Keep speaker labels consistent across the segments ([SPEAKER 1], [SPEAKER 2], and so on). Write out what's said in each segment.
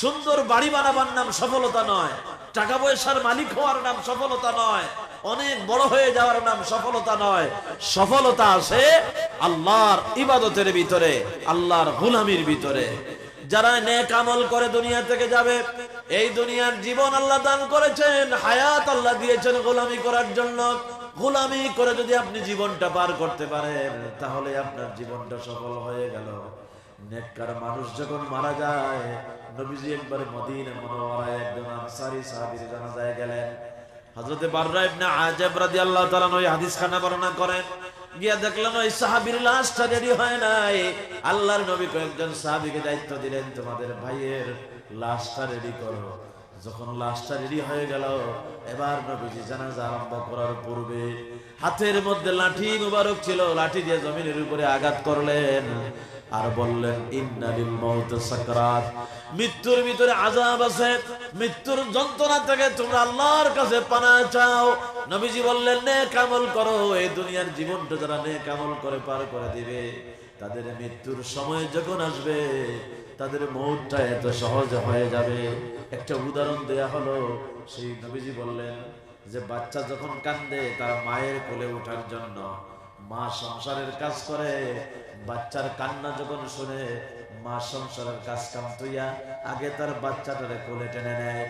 [SPEAKER 1] সুন্দর বাড়ি বানাবার নাম সফলতা নয়, টাকা পয়সার মালিক হওয়ার নাম সফলতা নয়, অনেক বড় হয়ে যাওয়ার নাম সফলতা নয়। সফলতা আছে আল্লাহর ইবাদতের ভিতরে, আল্লাহর গুলামির ভিতরে। যারা নেক আমল করে দুনিয়া থেকে যাবে, এই দুনিয়ার জীবন আল্লাহ দান করেছেন, হায়াত আল্লাহ দিয়েছেন গোলামি করার জন্য। গোলামি করে যদি আপনি জীবনটা পার করতে পারেন, তাহলে আপনার জীবনটা সফল হয়ে গেল। নেককার মানুষ যখন মারা যায়, নবীজি একবার মদিনা একজন আনসারি সাহাবীর জানাজায় গেলেন। হযরতে বাররা ইবনে আজাব রাদিয়াল্লাহু তাআলা ওই বর্ণনা করেন। গিয়া ওই সাহাবীর লাশটা রেডি হয় নাই। আল্লাহর নবী কয়েকজন সাহাবীকে দায়িত্ব দিলেন, তোমাদের ভাইয়ের লাশটা রেডি করো। যখন লাশটা রেডি হয়ে গেল, এবার নবীজি জানাজা আরম্ভ করার পূর্বে হাতের মধ্যে লাঠি মুবারক ছিল, লাঠি দিয়ে জমিনের উপরে আঘাত করলেন। আর বললেন ইন্নালিল মাউত সাকরাত। মৃত্যুর ভিতরে আযাব আছে। মৃত্যুর যন্ত্রণা থেকে তোমরা আল্লাহর কাছে পানা চাও। নবীজি বললেন, নেক আমল করো। এই দুনিয়ার জীবনটা যারা নেক আমল করে পার করে দিবে, তাদের মৃত্যুর সময় যখন আসবে, তাদের মৌতটা এত সহজ হয়ে যাবে। একটা উদাহরণ দেয়া হলো, সেই নবীজি বললেন যে, বাচ্চা যখন কান্দে, তার মায়ের কোলে ওঠার জন্য মা সংসারের কাজ করে বাচ্চার কান্না যখন শুনে, মা সংসারের কাজ কাম তুইয়া আগে তার বাচ্চাটারে কোলে টেনে নেয়।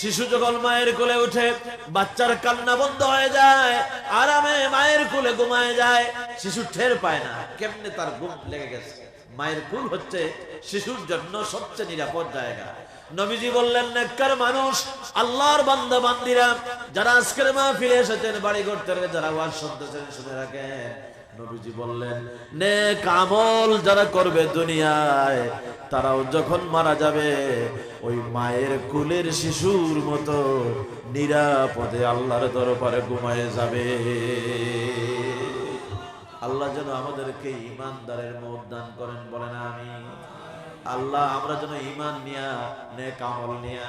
[SPEAKER 1] শিশু যখন মায়ের কোলে উঠে, বাচ্চার কান্না বন্ধ হয়ে যায়, আরামে মায়ের কোলে ঘুমায় যায়, শিশু ঠের পায় না, কেমনে তার ঘুম লেগে গেছে। মায়ের কুল হচ্ছে শিশুর জন্য সবচেয়ে নিরাপদ জায়গা। নবীজি বললেন, নেককার মানুষ, আল্লাহর বান্দা বান্দিরা, যারা আজকের মাহফিলে এসেছেন বাড়ি করতে যারা ওয়াজ শুনতেছেন শুনে রাখেন নবীজি বললেন, নেক আমল যারা করবে দুনিয়ায়, তারাও যখন মারা যাবে, ওই মায়ের কুলের শিশুর মতো নিরাপদে আল্লাহর দরবারে ঘুমায় যাবে। আল্লাহ যেন আমাদেরকে ইমানদারের মত দান করেন, বলেন আমি আল্লাহ আমরা যেন ইমান নিয়া, নেক আমল নিয়া,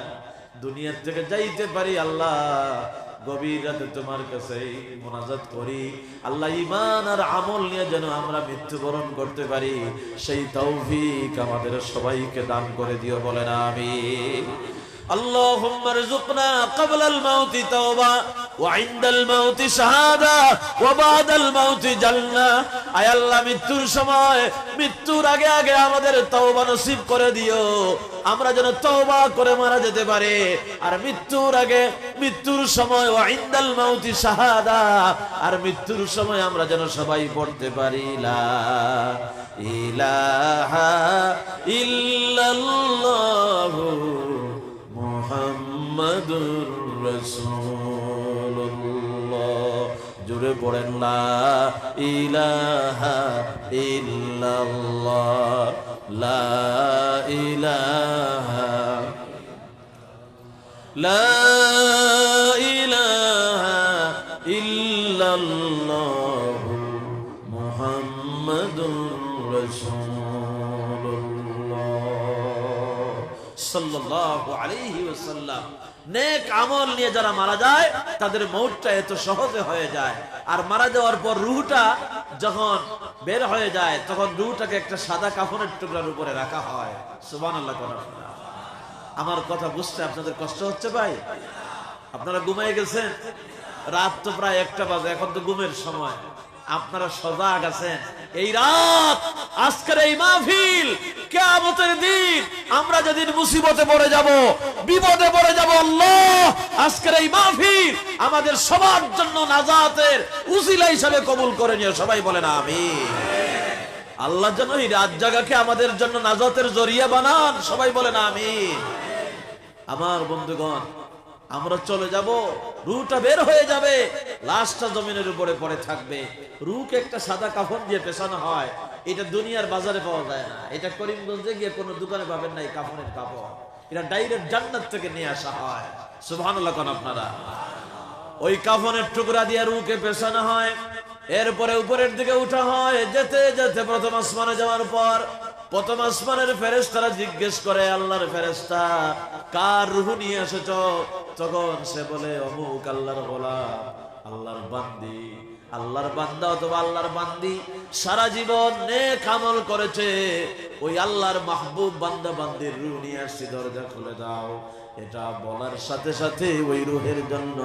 [SPEAKER 1] দুনিয়ার থেকে যাইতে পারি, আল্লাহ গভীর রাতে তোমার কাছে মোনাজাত করি আল্লাহ ইমান আর আমল নিয়ে যেন আমরা মৃত্যুবরণ করতে পারি সেই তৌফিক আমাদের সবাইকে দান করে দিও বলেন আমি اللهم ارزقنا قبل الموت توبة মৃত্যুর সময়, মৃত্যুর আগে আগে আমাদের তওবা নসিব করে দিও। আমরা যেন তওবা করে মারা যেতে পারে। আর মৃত্যুর আগে, মৃত্যুর সময় ওয়াইন্দাল মাউতি শাহাদা, আর মৃত্যুর সময় আমরা যেন সবাই পড়তে পারি। লা ইলাহা ইল্লাল্লাহু মুহাম্মাদুর জুড়ে পড়েন লা ইলাহা ইল্লাল্লাহ লা ইলাহা লা ইলাহা ইল্লাল্লাহ মুহাম্মাদুর রাসূলুল্লাহ নেক আমল নিয়ে যারা মারা যায়, তাদের এত সহজে হয়ে যায়। আর মারা যাওয়ার পর রুহটা যখন বের হয়ে যায়, তখন রুহটাকে একটা সাদা কাফনের টুকরার উপরে রাখা হয়। আমার কথা বুঝতে আপনাদের কষ্ট হচ্ছে ভাই? আপনারা ঘুমাই গেছেন? রাত তো প্রায় একটা বাজে, এখন তো ঘুমের সময়। আপনারা সজাগ আছেন। এই রাত আজকের এই মাহফিল কেয়ামতের দিন আমরা যেদিন মুসিবতে পড়ে যাব, বিপদে পড়ে যাব, আল্লাহ, আজকের এই মাহফিল আমাদের সবার জন্য নাজাতের উসিলা হিসাবে কবুল করে নিও। সবাই বলেন আমি আল্লাহ যেন এই রাত জাগাকে আমাদের জন্য নাজাতের জরিয়া বানান। সবাই বলেন আমি আমার বন্ধুগণ, আমরা চলে যাব, রুটা বের হয়ে যাবে, লাশটা জমিনের উপরে পড়ে থাকবে। রুকে একটা সাদা কাফন দিয়ে পেছানো হয়। এটা দুনিয়ার বাজারে পাওয়া যায় না। এটা করিমগঞ্জে গিয়ে কোনো দোকানে পাবেন না কাফনের কাপড়। এটা ডাইরেক্ট জান্নাত থেকে নিয়ে আসা হয়। সুবহানাল্লাহ আপনারা? ওই কাফনের টুকরা দিয়ে রুকে পেছানো হয়। এরপরে উপরের দিকে উঠা হয়। যেতে যেতে প্রথম আসমানে যাওয়ার পর প্রথম আসমানের ফেরেস্তারা জিজ্ঞেস করে, আল্লাহর ফেরেস্তা কার রুহু নিয়ে এসেছ? তখন সে বলে, অমুক আল্লাহর গোলাম, আল্লাহর বান্দি আল্লাহর বান্দা অথবা আল্লাহর বান্দি সারা জীবন নেক আমল করেছে। ওই আল্লাহর মাহবুব বান্দা বান্দির রু নিয়ে আসছি, দরজা খুলে দাও। এটা বলার সাথে সাথে ওই রুহের জন্য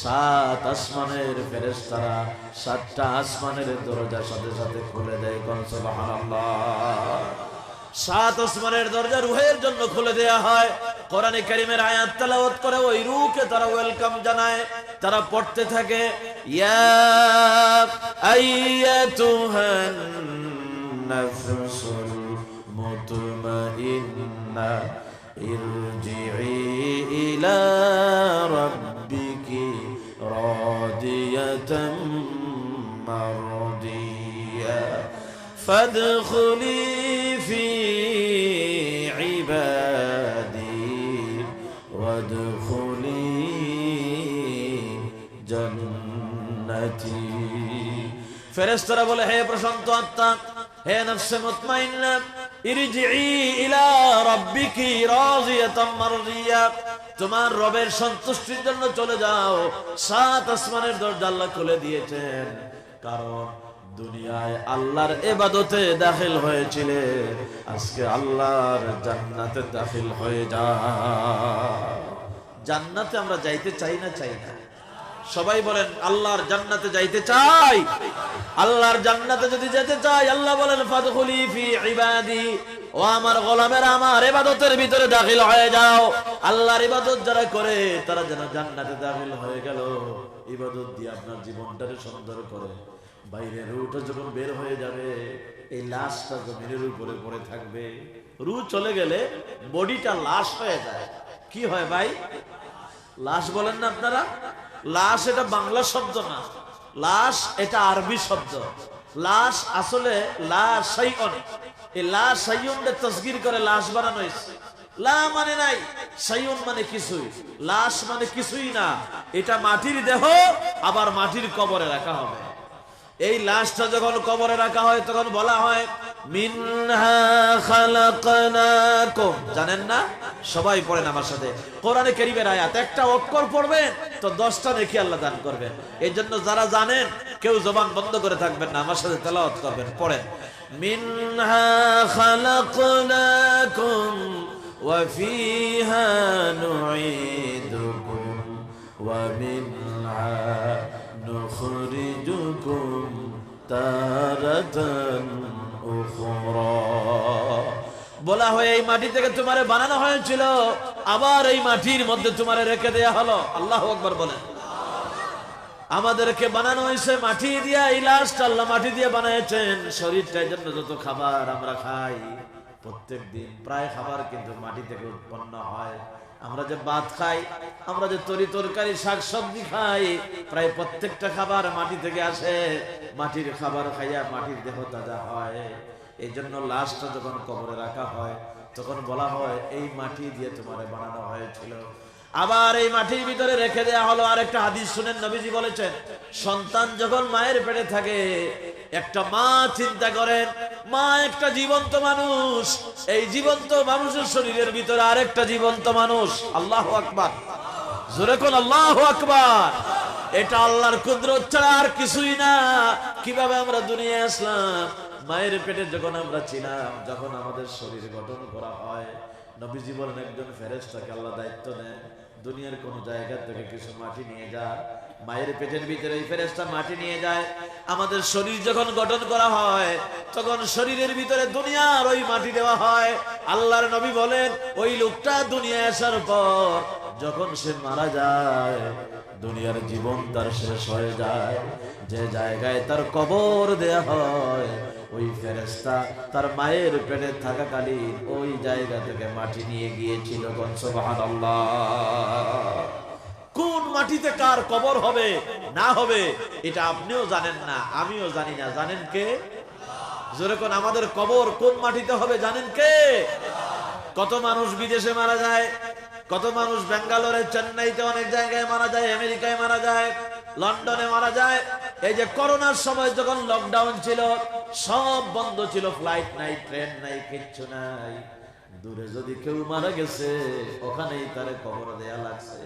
[SPEAKER 1] সাত আসমানের ফেরেশতারা, সাতটা আসমানের দরজার সাথে সাথে খুলে দেয় কোন, সুবহানাল্লাহ। সাত আসমানের দরজা রুহের জন্য খুলে দেয়া হয়। কোরআনে কারিমের আয়াত তেলাওয়াত করে ওই রুহকে তারা ওয়েলকাম জানায় তারা পড়তে থাকে ইয়া আইয়াতুহান নাফসুল মুতমাইন্না ইরজিই ইলা রাব্বিকি রাদিয়াতাম মারদিয়া فادخلي في ফেরেশতারা বলে, হে প্রশান্ত আত্মা, হে নফসে মুতমাইন্না ইরজিই ইলা রাব্বিকি রাজিয়াতাম মারদিয়া তোমার রবের সন্তুষ্টির জন্য চলে যাও। সাত আসমানের দরজা আল্লাহ খুলে দিয়েছেন। কারণ দুনিয়ায় আল্লাহর এবাদতে দাখিল হয়েছিলে। আজকে আল্লাহর জান্নাতে দাখিল হয়ে যা জান্নাতে আমরা যাইতে চাই না চাই না। সবাই বলেন, আল্লাহর জান্নাতে যাইতে চাই। আল্লাহর জান্নাতে যদি যেতে চাই, আল্লাহ বলেন, ফাদখুলি ফি ইবাদি। ও আমার গোলামের, আমার ইবাদতের ভিতরে দাখিল হয়ে যাও। আল্লাহর ইবাদত যারা করে, তারা যেন জান্নাতে দাখিল হয়ে গেল। ইবাদত দিয়ে আপনার জীবনটাকে সুন্দর করে। বাইরে রুটা যখন বের হয়ে যাবে, এই লাশটা জমিনের উপরে পড়ে থাকবে। রু চলে গেলে বডিটা লাশ হয়ে যায়। কি হয় ভাই? লাশ বলেন না আপনারা? লাশ এটা বাংলা শব্দ না। লাশ এটা আরবি শব্দ। লাশ আসলে তসগির করে লাশ বানানো হয়েছে। লা মানে নাই সাইয়ন মানে কিছুই। লাশ মানে কিছুই না। এটা মাটির দেহ, আবার মাটির কবরে রাখা হবে। এই লাশটা যখন কবরে রাখা হয়, তখন বলা হয় জানেন না? সবাই পড়েন আমার সাথে। কোরআনে কেরিমের আয়াত, একটা অক্ষর পড়বেন, তো দশটা দেখি আল্লাহ দান করবেন। এই জন্য যারা জানেন, কেউ জবান বন্ধ করে থাকবেন না, আমার সাথে তেলাওয়াত করবেন, পড়েন। মিনহা খালাকনাকুম ওয়া ফিহা নুঈদুকুম ওয়া মিনহা নুখরিজুকুম তারাতান বলা হয় এই মাটি থেকে তোমারে বানানো হয়েছিল, আবার এই মাটির মধ্যে তোমারে রেখে দেয়া হলো। আল্লাহ আকবার বলেন। আমাদেরকে বানানো হয়েছে মাটি দিয়া, এই আল্লাহ মাটি দিয়ে বানিয়েছেন। শরীরটার জন্য যত খাবার আমরা খাই প্রত্যেক দিন প্রায় খাবার কিন্তু মাটি থেকে উৎপন্ন হয়। আমরা যে ভাত খাই, আমরা যে তরি তরকারি শাক সবজি খাই, প্রায় প্রত্যেকটা খাবার মাটি থেকে আসে। মাটির খাবার খাইয়া মাটির দেহ তাজা হয়। এই জন্য লাশটা যখন কবরে রাখা হয়, তখন বলা হয়, এই মাটি দিয়ে তোমার বানানো হয়েছিল। আবার এই মাটির ভিতরে রেখে দেয়া হলো আরেকটা হাদিস, শুনেন নবীজি বলেছেন, সন্তান যখন মায়ের পেটে থাকে, একটা মা চিন্তা করেন, মা একটা জীবন্ত মানুষ, এই জীবন্ত মানুষের শরীরের ভিতরে আরেকটা জীবন্ত মানুষ, আল্লাহ আকবার। জোরে কোন আল্লাহ আকবার। এটা আল্লাহর কুদরত ছাড়া আর কিছুই না। কীভাবে আমরা দুনিয়া আসলাম? মায়ের পেটে যখন আমরা ছিলাম, যখন আমাদের শরীর গঠন করা হয়, নবীজি বলেন একজন ফেরেশতাকে আল্লাহ দায়িত্ব নেন দুনিয়ার কোন জায়গা থেকে কিছু মাটি নিয়ে যা মায়ের পেটের ভিতরে এই ফেরেস্তা মাটি নিয়ে যায়, আমাদের শরীর যখন গঠন করা হয়, তখন শরীরের ভিতরে দুনিয়ার ওই মাটি দেওয়া হয়। আল্লাহর নবী বলেন, ওই লোকটা দুনিয়া আসার পর যখন সে মারা যায়, দুনিয়ার জীবন তার শেষ হয়ে যায়। যে জায়গায় তার কবর দেয়া হয়, ওই ফেরেস্তা তার মায়ের পেটে থাকাকালীন ওই জায়গা থেকে মাটি নিয়ে গিয়েছিল কোন মাটিতে কার কবর হবে, না হবে, এটা আপনিও জানেন না, আমিও জানি না। জানেন কে? জোরে কোন, আমাদের কবর কোন মাটিতে হবে জানেন কে? কত মানুষ বিদেশে মারা যায়? কত মানুষ বেঙ্গালোরে চেন্নাইতে অনেক জায়গায় মারা যায়, আমেরিকায় মারা যায়, লন্ডনে মারা যায়। এই যে করোনার সময় যখন লকডাউন ছিল, সব বন্ধ ছিল ফ্লাইট নাই ট্রেন নাই, কিচ্ছু নাই। দূরে যদি কেউ মারা গেছে, ওখানেই তারে কবর দেয়া লাগছে।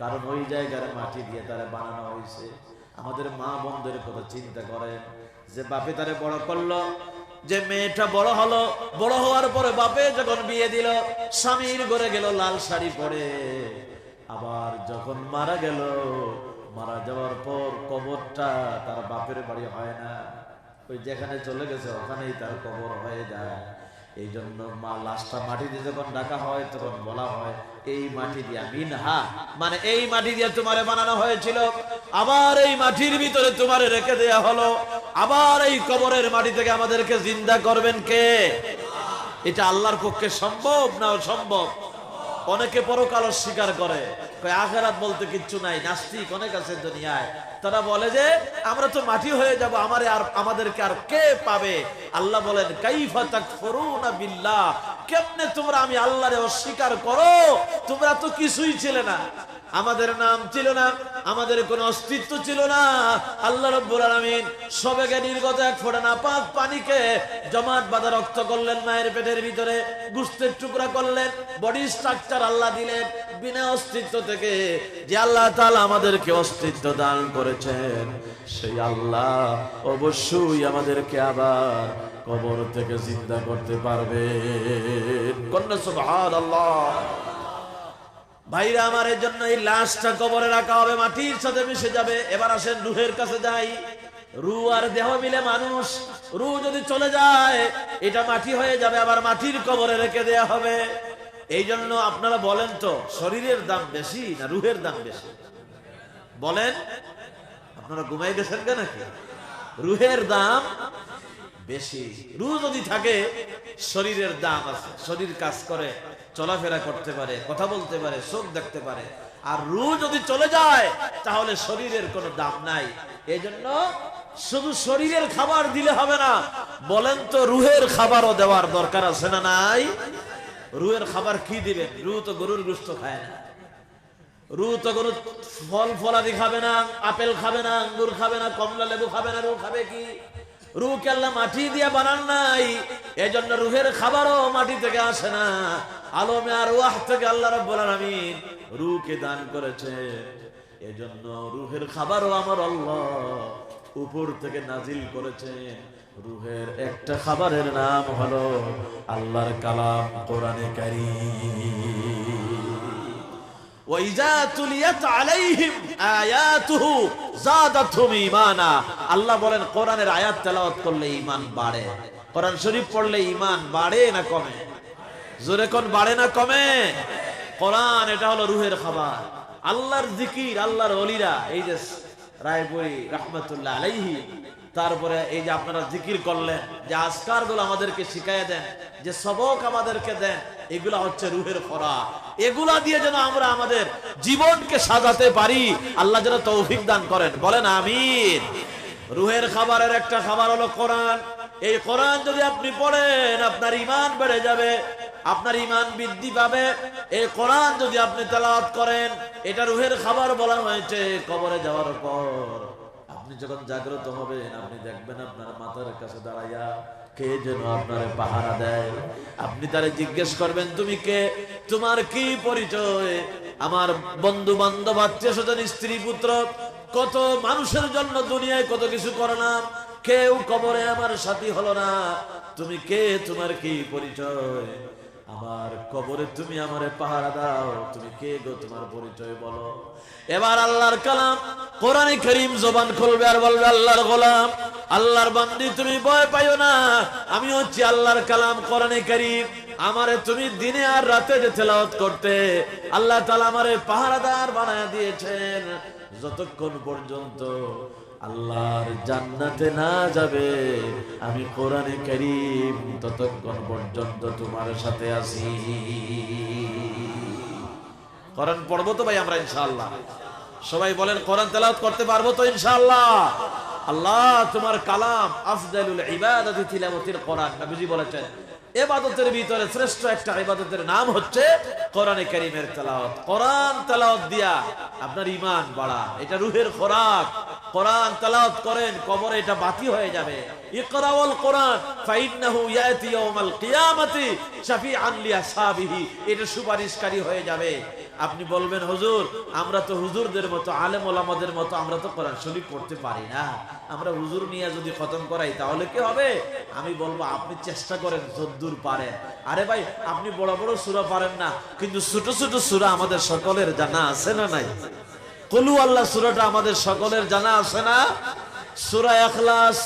[SPEAKER 1] কারণ ওই জায়গার মাটি দিয়ে তারা বানানো হয়েছে। আমাদের মা বোনদের কথা চিন্তা করেন, যে বাপে তারে বড় করল যে মেয়েটা বড় হলো, বড় হওয়ার পরে বাপে যখন বিয়ে দিল, স্বামীর ঘরে গেল লাল শাড়ি পরে। আবার যখন মারা গেল, মারা যাওয়ার পর কবরটা তার বাপের বাড়ি হয় না। ওই যেখানে চলে গেছে, ওখানেই তার কবর হয়ে যায়। এই জন্য মা লাশটা মাটি দিয়ে যখন ডাকা হয়, তখন বলা হয় এই মাটি দিয়া, মিনহা। মানে এই মাটি দিয়ে তোমারে বানানো হয়েছিল, আবার এই মাটির ভিতরে তোমারে রেখে দেয়া হলো, আবার এই কবরের মাটি থেকে আমাদেরকে জিন্দা করবেন কে? এটা আল্লাহর পক্ষে সম্ভব না অসম্ভব? অনেকে পরকাল স্বীকার করে আখেরাত বলতে কিচ্ছু নাই, নাস্তিক অনেক আছে দুনিয়ায়। তারা বলে যে, আমরা তো মাটি হয়ে যাব, আমারে আর, আমাদেরকে আর কে পাবে? আল্লাহ বলেন, কাইফা তাকফুরুনা বিল্লাহ। কেমনে তোমরা আমি আল্লাহরে অস্বীকার করো? তোমরা তো কিছুই ছিলে না। আমাদের নাম ছিল না, আমাদের কোনো অস্তিত্ব ছিল না। আল্লাহ রব্বুল আলামিন সবেগে নির্গত এক ফোঁটা না পাক পানিকে জমাট বাঁধা রক্ত করলেন, মায়ের পেটের ভিতরে গুস্তের টুকরা করলেন বডি স্ট্রাকচার আল্লাহ দিলেন, বিনা অস্তিত্ব থেকে যে আল্লাহ তাআলা আমাদেরকে অস্তিত্ব দান করেছেন, সেই আল্লাহ অবশ্যই আমাদেরকে আবার কবর থেকে জিন্দা করতে পারবে। সুবহানাল্লাহ। ভাইরা, আমার জন্য এই লাশটা কবরে রাখা হবে, মাটির সাথে মিশে যাবে। এবার আসেন রুহের কাছে যাই। রু আর দেহ মিলে মানুষ। রু যদি চলে যায়, এটা মাটি হয়ে যাবে, আবার মাটির কবরে রেখে দেয়া হবে। এই জন্য আপনারা বলেন তো, শরীরের দাম বেশি না রুহের দাম বেশি? বলেন, আপনারা ঘুমাই গেছেন কেন নাকি? রুহের দাম বেশি। রু যদি থাকে, শরীরের দাম আছে, শরীর কাজ করে, চলাফেরা করতে পারে, কথা বলতে পারে, চোখ দেখতে পারে। আর রু যদি চলে যায়, তাহলে শরীরের কোনো দাম নাই। এই জন্য শুধু শরীরের খাবার দিলে হবে না, বলেন তো রুহের খাবারও দেওয়ার দরকার আছে না নাই? রুহের খাবার কি দিবেন? রু তো গরুর গুস্ত খায় না। রু তো কোনো ফল ফলাদি খাবে না, আপেল খাবে না, আঙ্গুর খাবে না, কমলা লেবু খাবে না রু খাবে কি? রু কেল্লা মাটি দিয়ে বানান নাই। এই জন্য রুহের খাবারও মাটি থেকে আসে না। আলমে আর ওয়াহ থেকে আল্লাহ রাব্বুল আলামিন রুকে দান করেছে। এজন্য রুহের খাবারও আমার আল্লাহ উপর থেকে নাজিল করেছে। রুহের একটা খাবারের নাম হলো আল্লাহর কালাম কোরআনে কারীম। আল্লাহ বলেন, কোরআনের আয়াত তেলাওয়াত করলে ঈমান বাড়ে। কোরআন শরীফ পড়লে ঈমান বাড়ে না কমে? জোরে কোন বাড়ে না কমে? কোরআন, এটা হলো রুহের খাবার। আল্লাহর জিকির, আল্লাহর অলিরা এই যে রায়পুরি রহমতুল্লাহ আলাইহি, তারপরে এই যে আপনারা জিকির করলেন, যে আজকারগুলো আমাদেরকে শিখাইয়া দেন, যে সবক আমাদেরকে দেন এগুলা হচ্ছে রুহের খরা এগুলা দিয়ে যেন আমরা আমাদের জীবনকে সাজাতে পারি। আল্লাহ যেন তৌফিক দান করেন। বলেন আমিন। রুহের খাবারের একটা খাবার হলো কোরআন। এই কোরআন যদি আপনি পড়েন, আপনার ইমান বেড়ে যাবে, আপনার ইমান বৃদ্ধি পাবে। এই কোরআন যদি আপনি তেলাওয়াত করেন, এটা রুহের খাবার বলা হয়েছে কবরে যাওয়ার পর। আপনি যখন জাগ্রত হবেন, আপনি দেখবেন আপনার মাথার কাছে দাঁড়াইয়া কে যেন আপনার পাহারা দেয়? আপনি তারে জিজ্ঞেস করবেন, তুমি কে? তোমার কি পরিচয়? আমার বন্ধু বান্ধব আত্মীয় স্বজন, স্ত্রী, পুত্র, কত মানুষের জন্য দুনিয়ায় কত কিছু করলাম কেউ কবরে আমার সাথী হলো না। তুমি কে? তোমার কি পরিচয়? আমার কবরে তুমি আমারে পাহারা দাও। তুমি কে গো তোমার পরিচয় বলো? এবার আল্লাহর কালাম কোরআনে করিম জবান খুলবে আর বলবে, আল্লাহর গোলাম আল্লাহর বান্দি, তুমি ভয় পাইও না। আমি হচ্ছি আল্লাহর কালাম, কোরআনে করিম। আমারে তুমি দিনে আর রাতে যে তেলাওয়াত করতে, আল্লাহ তাআলা আমারে পাহারাদার বানায় দিয়েছেন। যতক্ষণ পর্যন্ত আল্লাহর জান্নাতে না যাবে, আমি কোরআনে করিম, ততক্ষণ পর্যন্ত তোমার সাথে আছি। কোরআন পড়ব তো ভাই আমরা, ইনশাআল্লাহ। সবাই বলেন, কোরআন তেলাওয়াত করতে পারব তো, ইনশাআল্লাহ? আল্লাহ, তোমার কালাম, আফজালুল ইবাদাতি তিলাওয়াতিল কোরআন। নবীজি বলেছেন এবাদতের ভিতরে শ্রেষ্ঠ একটা ইবাদতের নাম হচ্ছে কোরআনে কারীমের তেলাওয়াত। কোরআন তেলাওয়াত দিয়া আপনার ঈমান বাড়া, এটা রূহের খোরাক। কোরআন তেলাওয়াত করেন, কবরে এটা বাতি হয়ে যাবে। ইকরাউল কোরআন, ফাইন্নাহু ইয়াতি ইয়াউমাল কিয়ামাতি শাফিআন লিআসহাবিহি এটা সুপারিশকারী হয়ে যাবে। আপনি বলবেন, হুজুর, আমরা তো হুজুরদের মতো, আলেম ওলামাদের মতো, আমরা তো কোরআন শরীফ পড়তে পারি না। আমরা হুজুর নিয়ে যদি খতম করাই, তাহলে কি হবে? আমি বলব, আপনি চেষ্টা করেন, যদ্দূর পারেন। আরে ভাই, আপনি বড় বড় সূরা পারেন না, কিন্তু ছোট ছোট সূরা আমাদের সকলের জানা আছে না নাই? কলু আল্লাহ সূরাটা আমাদের সকলের জানা আছে না? সূরা ইখলাস